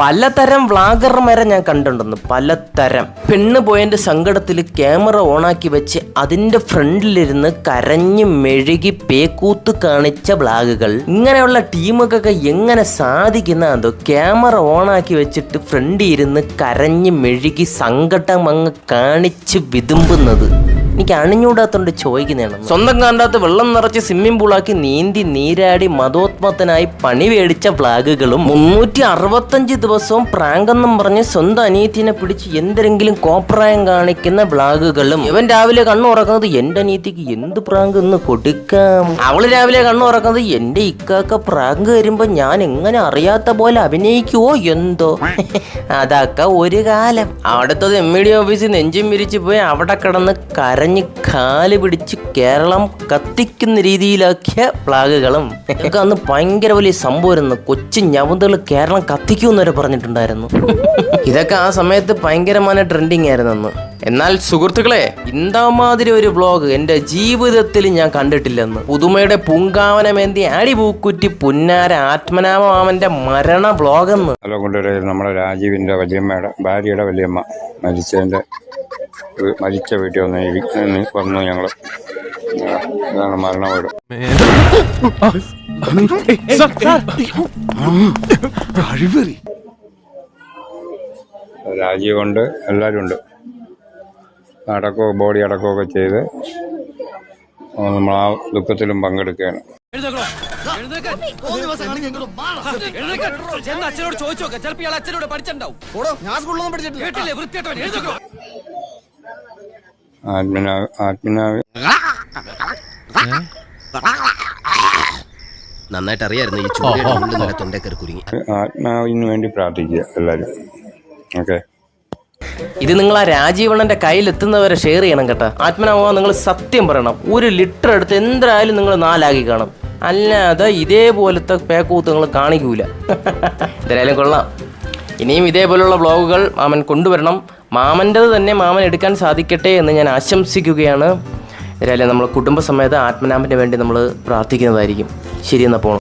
പലതരം വ്ളാഗർമാരെ ഞാൻ കണ്ടിട്ടുണ്ടെന്ന് പലതരം. പെണ്ണ് പോയതിന്റെ സങ്കടത്തിൽ ക്യാമറ ഓണാക്കി വെച്ച് അതിന്റെ ഫ്രണ്ടിലിരുന്ന് കരഞ്ഞു മെഴുകി പേക്കൂത്ത് കാണിച്ച വ്ളാഗുകൾ. ഇങ്ങനെയുള്ള ടീമുകൾക്ക് എങ്ങനെ സാധിക്കുന്ന അതോ ക്യാമറ ഓണാക്കി വെച്ചിട്ട് ഫ്രണ്ടിൽ ഇരുന്ന് കരഞ്ഞു മെഴുകി സങ്കടം അങ്ങ് കാണിച്ച് വിതുമ്പുന്നത്. എനിക്ക് അണിഞ്ഞൂടാത്തോണ്ട് ചോദിക്കുന്നതാണ്. സ്വന്തം കാണ്ടാത്ത വെള്ളം നിറച്ച് സ്വിമ്മിംഗ് പൂളാക്കി നീന്തി നീരാടി മതോത്മത്തനായി പണി മേടിച്ച ഫ്ലാഗുകളും മുന്നൂറ്റി അറുപത്തഞ്ച് ദിവസവും പ്രാങ്കെന്നും പറഞ്ഞ് സ്വന്തം അനിയത്തിനെ പിടിച്ച് എന്തെങ്കിലും കോപ്രായം കാണിക്കുന്ന വ്ളാഗുകളും. ഇവൻ രാവിലെ കണ്ണു ഉറക്കുന്നത് എന്റെ അനിയത്തിക്ക് എന്ത് പ്രാങ്ക് എന്ന് കൊടുക്കാം. അവൾ രാവിലെ കണ്ണു ഉറക്കുന്നത് എന്റെ ഇക്കാക്ക പ്രാങ്ക് വരുമ്പോ ഞാൻ എങ്ങനെ അറിയാത്ത പോലെ അഭിനയിക്കുവോ എന്തോ. അതൊക്കെ ഒരു കാലം. അടുത്തത് എം ഇ ഡി ഓഫീസിൽ നെഞ്ചും വിരിച്ചു പോയി അവിടെ കിടന്ന് കരഞ്ഞ് കാൽ പിടിച്ച് കേരളം കത്തിക്കുന്ന രീതിയിലാക്കിയ പ്ലാഗുകളും. ഒക്കെ അന്ന് ഭയങ്കര വലിയ സംഭവമായിരുന്നു. കൊച്ചു ഞവന്തകൾ കേരളം കത്തിക്കുമെന്ന് വരെ പറഞ്ഞിട്ടുണ്ടായിരുന്നു. ഇതൊക്കെ ആ സമയത്ത് ഭയങ്കരമായ ട്രെൻഡിങ് ആയിരുന്നു അന്ന്. എന്നാൽ സുഹൃത്തുക്കളെ ഇന്താമാതിരി ഒരു വ്ളോഗ് എന്റെ ജീവിതത്തിൽ ഞാൻ കണ്ടിട്ടില്ലെന്ന് പുതുമയുടെ പൂങ്കാവനമേന്തി അടിപൂക്കുറ്റി പുന്നാര ആത്മനാമാമന്റെ മരണ വ്ളോഗെന്ന് ഹലോ കൊണ്ടുവരുന്നത് നമ്മുടെ രാജീവിന്റെ വലിയമ്മയുടെ ഭാര്യയുടെ വലിയമ്മ മരിച്ചതിന്റെ വീ- മരിച്ച വീട്ടിൽ വന്ന് വന്നു ഞങ്ങൾ ഇതാണ് മരണ വീട്. രാജീവുണ്ട് എല്ലാവരും ഉണ്ട് അടക്കവും ബോഡി അടക്കമൊക്കെ ചെയ്ത് നമ്മൾ ആ ദുഃഖത്തിലും പങ്കെടുക്കുകയാണ്. ചെന്ന് അച്ഛനോട് ചോദിച്ചോക്കെ ചിലപ്പോ ഇയാൾ അച്ഛനോട് പഠിച്ചിട്ടുണ്ടാവും. ഞാൻ സ്കൂളിലൊന്നും പഠിച്ചിട്ടില്ല. കേട്ടില്ലേ? വൃത്തിയായിട്ടവൻ എഴുതിക്കോ ആത്മനാ ആത്മനാവ് നന്നായിട്ട് അറിയായിരുന്നു ഈ നല്ല തൊണ്ടേക്കറി കുരുങ്ങി. ആത്മാവിന് വേണ്ടി പ്രാർത്ഥിക്കുക എല്ലാവരും. ഓക്കെ. ഇത് നിങ്ങൾ ആ രാജീവണ്ണന്റെ കയ്യിൽ എത്തുന്നവരെ ഷെയർ ചെയ്യണം കേട്ടോ. ആത്മനാവ നിങ്ങൾ സത്യം പറയണം. ഒരു ലിറ്റർ എടുത്ത് എന്തായാലും നിങ്ങൾ നാലാക്കി കാണും. അല്ലാതെ ഇതേപോലത്തെ പേക്കൂത്ത് നിങ്ങൾ കാണിക്കൂല. എന്തായാലും കൊള്ളാം. ഇനിയും ഇതേപോലുള്ള വ്ളോഗുകൾ മാമൻ കൊണ്ടുവരണം. മാമന്റെത് തന്നെ മാമൻ എടുക്കാൻ സാധിക്കട്ടെ എന്ന് ഞാൻ ആശംസിക്കുകയാണ്. എന്തായാലും നമ്മൾ കുടുംബസമേത ആത്മനാമിന് വേണ്ടി നമ്മൾ പ്രാർത്ഥിക്കുന്നതായിരിക്കും. ശരി എന്നാൽ പോകണം